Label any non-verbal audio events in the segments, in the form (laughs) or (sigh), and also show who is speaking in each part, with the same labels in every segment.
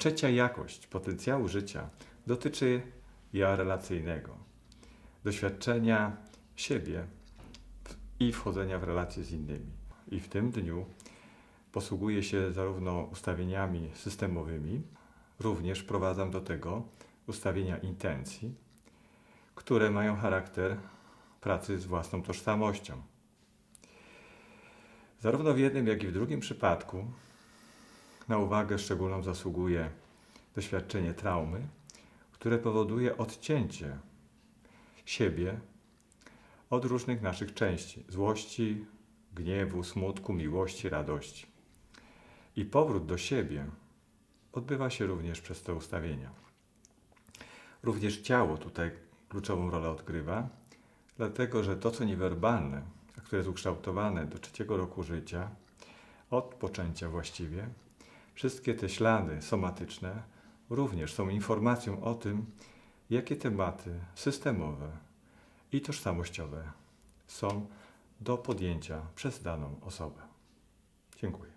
Speaker 1: trzecia jakość potencjału życia dotyczy ja relacyjnego, doświadczenia siebie i wchodzenia w relacje z innymi. I w tym dniu posługuję się zarówno ustawieniami systemowymi, również wprowadzam do tego ustawienia intencji, które mają charakter pracy z własną tożsamością. Zarówno w jednym, jak i w drugim przypadku na uwagę szczególną zasługuje doświadczenie traumy, które powoduje odcięcie siebie od różnych naszych części złości, gniewu, smutku, miłości, radości. I powrót do siebie odbywa się również przez te ustawienia. Również ciało tutaj kluczową rolę odgrywa, dlatego że to, co niewerbalne, a które jest ukształtowane do trzeciego roku życia, od poczęcia właściwie, wszystkie te ślady somatyczne również są informacją o tym, jakie tematy systemowe i tożsamościowe są do podjęcia przez daną osobę. Dziękuję.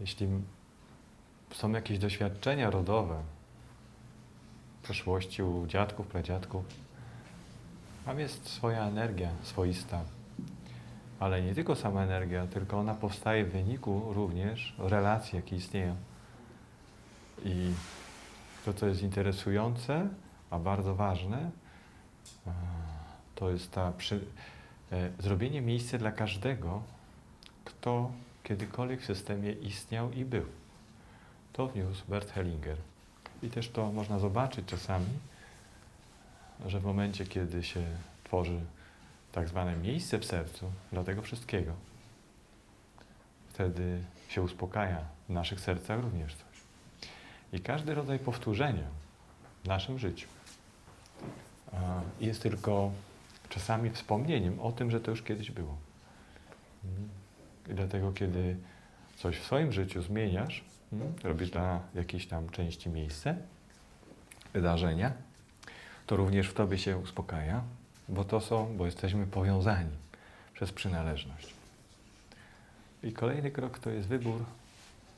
Speaker 2: Jeśli są jakieś doświadczenia rodowe w przeszłości u dziadków, pradziadków, tam jest swoja energia swoista. Ale nie tylko sama energia, tylko ona powstaje w wyniku również relacji, jakie istnieją. I to, co jest interesujące, a bardzo ważne, e, to jest ta przy, e, zrobienie miejsca dla każdego, kto kiedykolwiek w systemie istniał i był. To wniósł Bert Hellinger. I też to można zobaczyć czasami, że w momencie, kiedy się tworzy tak zwane miejsce w sercu dla tego wszystkiego, wtedy się uspokaja w naszych sercach również coś. I każdy rodzaj powtórzenia w naszym życiu jest tylko czasami wspomnieniem o tym, że to już kiedyś było. Mm. I dlatego, kiedy coś w swoim życiu zmieniasz, mm, robisz dla jakiejś tam części miejsce, wydarzenia, to również w tobie się uspokaja, bo to są, bo jesteśmy powiązani przez przynależność. I kolejny krok to jest wybór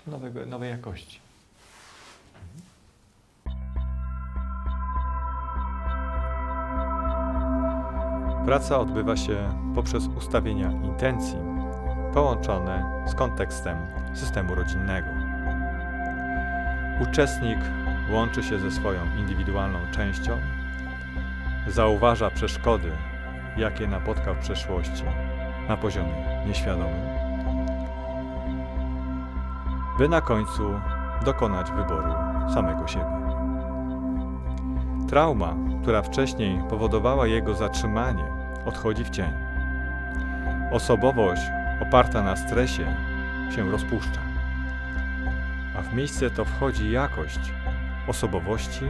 Speaker 2: nowego, nowej jakości.
Speaker 1: Praca odbywa się poprzez ustawienia intencji połączone z kontekstem systemu rodzinnego. Uczestnik łączy się ze swoją indywidualną częścią, zauważa przeszkody, jakie napotkał w przeszłości na poziomie nieświadomym, by na końcu dokonać wyboru samego siebie. Trauma, która wcześniej powodowała jego zatrzymanie, odchodzi w cień. Osobowość oparta na stresie się rozpuszcza, a w miejsce to wchodzi jakość osobowości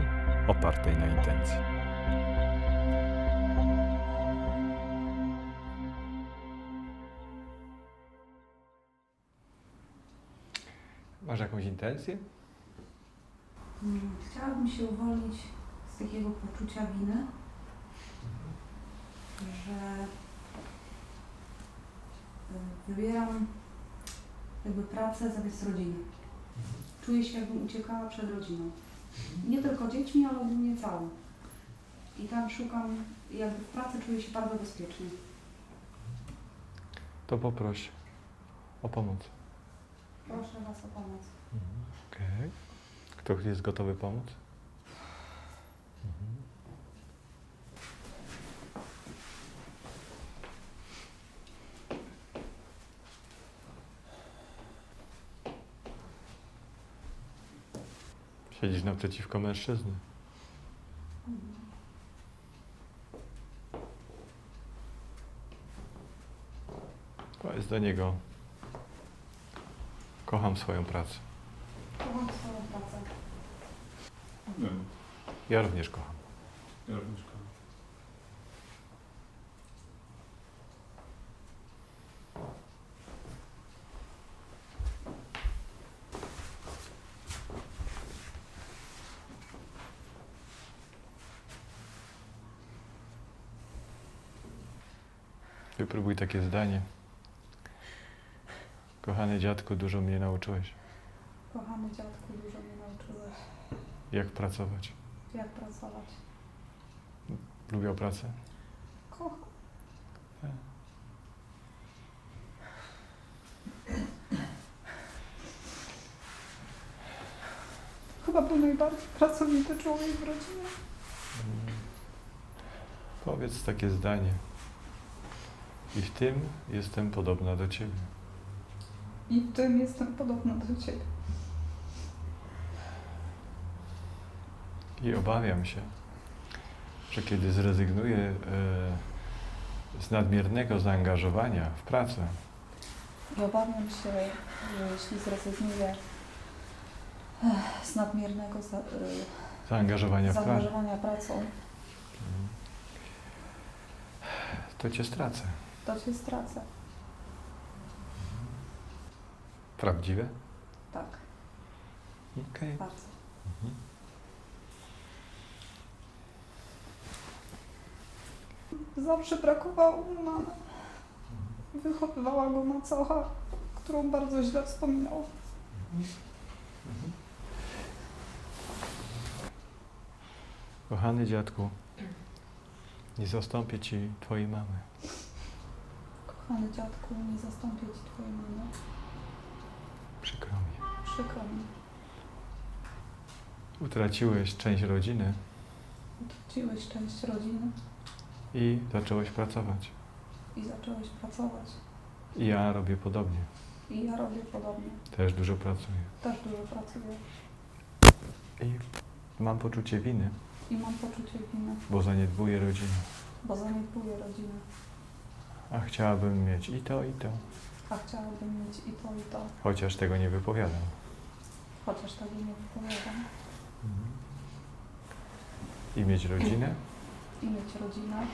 Speaker 1: opartej na intencji.
Speaker 2: Masz jakąś intencję?
Speaker 3: Mm, Chciałabym się uwolnić z takiego poczucia winy, że y, wybieram jakby pracę zamiast rodziny. Czuję się jakbym uciekała przed rodziną. Nie tylko dziećmi, ale ogólnie całą. I tam szukam, jakby w pracy czuję się bardzo bezpiecznie.
Speaker 2: To poproś o pomoc.
Speaker 3: Proszę Was o pomoc.
Speaker 2: Okej. Kto jest gotowy pomóc? Mhm. Siedzisz naprzeciwko mężczyzny. Powiedz do niego. Kocham swoją pracę.
Speaker 3: Kocham swoją pracę.
Speaker 4: Wiem,
Speaker 2: Ja również kocham.
Speaker 4: ja również kocham.
Speaker 2: Wypróbuj takie zdanie.
Speaker 1: Kochany dziadku, dużo mnie nauczyłeś.
Speaker 3: Kochany dziadku, dużo mnie nauczyłeś,
Speaker 1: Jak pracować.
Speaker 3: jak pracować.
Speaker 1: Lubią pracę?
Speaker 3: Kocham. Chyba był najbardziej pracowity człowiek w rodzinie.
Speaker 1: Mm. Powiedz takie zdanie. I w tym jestem podobna do Ciebie.
Speaker 3: I w tym jestem podobna do Ciebie.
Speaker 1: I obawiam się, że kiedy zrezygnuję e, z nadmiernego zaangażowania w pracę,
Speaker 3: I obawiam się, że jeśli zrezygnuję ech, z nadmiernego za, y,
Speaker 1: zaangażowania
Speaker 3: zaangażowania pracą,
Speaker 1: to Cię stracę.
Speaker 3: to Cię stracę.
Speaker 1: Prawdziwe?
Speaker 3: Tak,
Speaker 1: Okej.
Speaker 3: bardzo.
Speaker 1: Mhm.
Speaker 3: Zawsze brakowało mu mamy. Wychowywała go macocha, którą bardzo źle wspominał.
Speaker 1: Kochany dziadku, nie zastąpię Ci Twojej mamy.
Speaker 3: Kochany dziadku, nie zastąpię Ci Twojej mamy.
Speaker 1: Przykro mi.
Speaker 3: Przykro mi.
Speaker 1: Utraciłeś część rodziny
Speaker 3: Utraciłeś część rodziny
Speaker 1: i zacząłeś pracować.
Speaker 3: i zacząłeś pracować.
Speaker 1: I ja robię podobnie.
Speaker 3: I ja robię podobnie.
Speaker 1: Też dużo pracuję.
Speaker 3: Też dużo pracuję.
Speaker 1: I mam poczucie winy,
Speaker 3: I mam poczucie winy,
Speaker 1: bo zaniedbuję rodzinę.
Speaker 3: bo zaniedbuję rodzinę.
Speaker 1: A chciałabym mieć i to, i to.
Speaker 3: A chciałabym mieć i to, i to.
Speaker 1: Chociaż tego nie wypowiadam.
Speaker 3: Chociaż tego nie wypowiadam.
Speaker 1: I mieć rodzinę
Speaker 3: I mieć rodzinę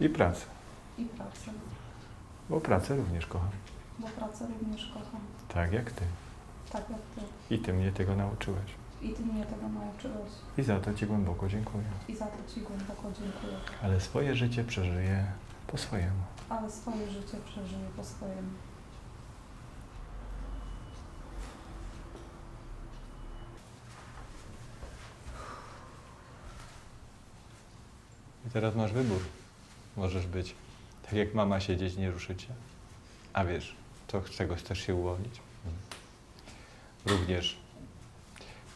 Speaker 1: i pracę.
Speaker 3: i pracę.
Speaker 1: Bo pracę również kocham.
Speaker 3: Bo pracę również kocham.
Speaker 1: Tak jak Ty.
Speaker 3: Tak jak Ty.
Speaker 1: I Ty mnie tego nauczyłeś.
Speaker 3: I Ty mnie tego nauczyłeś.
Speaker 1: I za to Ci głęboko dziękuję.
Speaker 3: I za to Ci głęboko dziękuję.
Speaker 1: Ale swoje życie przeżyję po swojemu.
Speaker 3: Ale swoje życie przeżyję po swojemu.
Speaker 1: I teraz masz wybór. Możesz być tak jak mama siedzieć, nie ruszyć się. A wiesz, to z czego chcesz się uwolnić? Również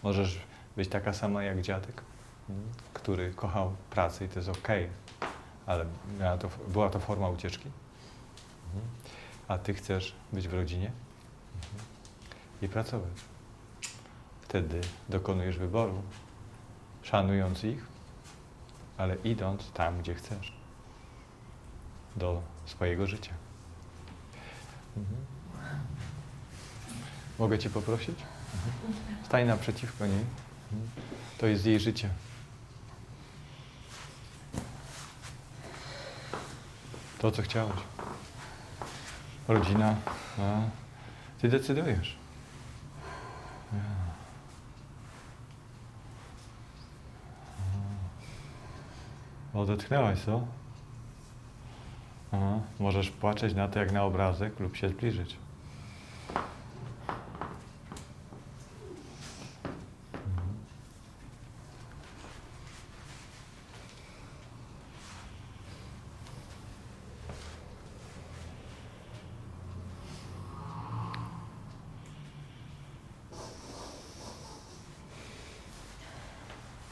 Speaker 1: możesz być taka sama jak dziadek, który kochał pracę i to jest okej, ale to, była to forma ucieczki. Mhm. A ty chcesz być w rodzinie mhm, i pracować. Wtedy dokonujesz wyboru, szanując ich, ale idąc tam, gdzie chcesz. Do swojego życia. Mhm. Mogę Cię poprosić? Mhm. Stań naprzeciwko niej. Mhm. To jest jej życie. To, co chciałeś. Rodzina. A ty decydujesz. Ja. Odetchnęłaś, co? Aha. Możesz patrzeć na to jak na obrazek lub się zbliżyć.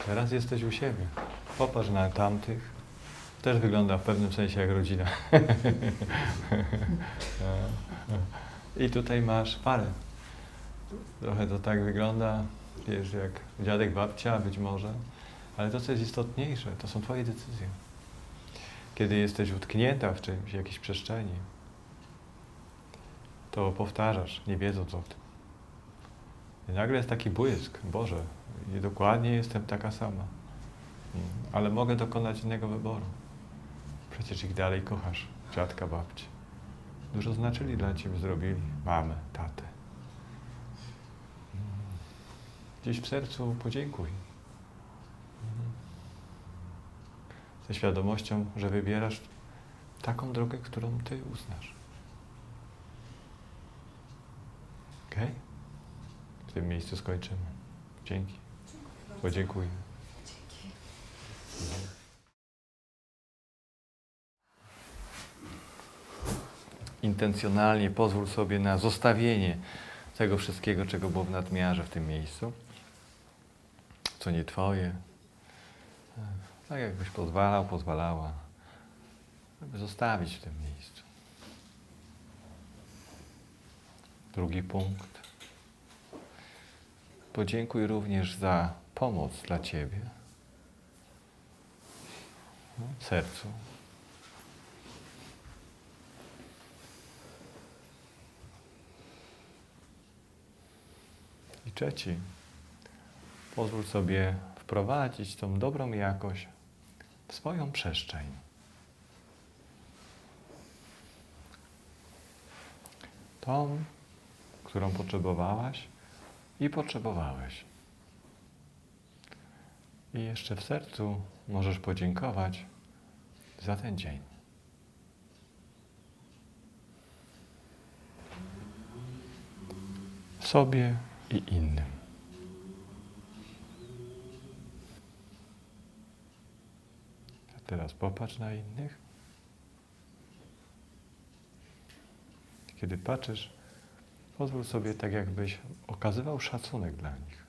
Speaker 1: Teraz jesteś u siebie. Popatrz na tamtych. Też wygląda w pewnym sensie jak rodzina. (laughs) I tutaj masz parę. Trochę to tak wygląda, wiesz, jak dziadek, babcia być może, ale to, co jest istotniejsze, to są Twoje decyzje. Kiedy jesteś utknięta w czymś, w jakiejś przestrzeni, to powtarzasz, nie wiedząc o tym. I nagle jest taki błysk, Boże, i dokładnie jestem taka sama. Ale mogę dokonać innego wyboru. Przecież ich dalej kochasz, dziadka, babci. Dużo znaczyli dla Ciebie, zrobili mamę, tatę. Gdzieś w sercu podziękuj. Ze świadomością, że wybierasz taką drogę, którą Ty uznasz. Okej? W tym miejscu skończymy. Dzięki. Podziękuję. Intencjonalnie pozwól sobie na zostawienie tego wszystkiego, czego było w nadmiarze w tym miejscu, co nie Twoje. Tak jakbyś pozwalał, pozwalała, żeby zostawić w tym miejscu. Drugi punkt. Podziękuj również za pomoc dla Ciebie sercu. I trzeci. Pozwól sobie wprowadzić tą dobrą jakość w swoją przestrzeń. Tą, którą potrzebowałaś i potrzebowałeś. I jeszcze w sercu możesz podziękować za ten dzień. Sobie i innym. A teraz popatrz na innych. Kiedy patrzysz, pozwól sobie tak, jakbyś okazywał szacunek dla nich.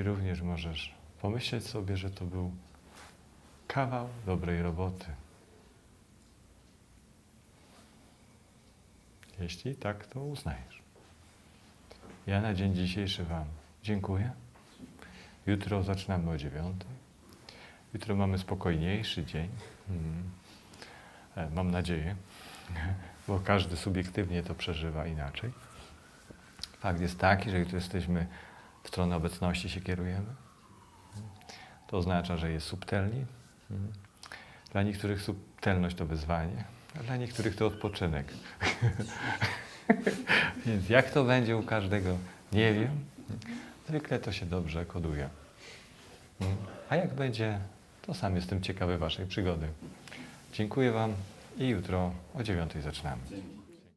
Speaker 1: I również możesz pomyśleć sobie, że to był kawał dobrej roboty. Jeśli tak to uznajesz. Ja na dzień dzisiejszy Wam dziękuję. Jutro zaczynamy o dziewiątej. Jutro mamy spokojniejszy dzień. Mm. E, Mam nadzieję, (laughs) bo każdy subiektywnie to przeżywa inaczej. Fakt jest taki, że jutro jesteśmy w stronę obecności się kierujemy. To oznacza, że jest subtelni. Dla niektórych subtelność to wyzwanie, a dla niektórych to odpoczynek. (laughs) Więc jak to będzie u każdego, nie wiem. Zwykle to się dobrze koduje. A jak będzie, to sam jestem ciekawy Waszej przygody. Dziękuję Wam i jutro o dziewiątej zaczynamy.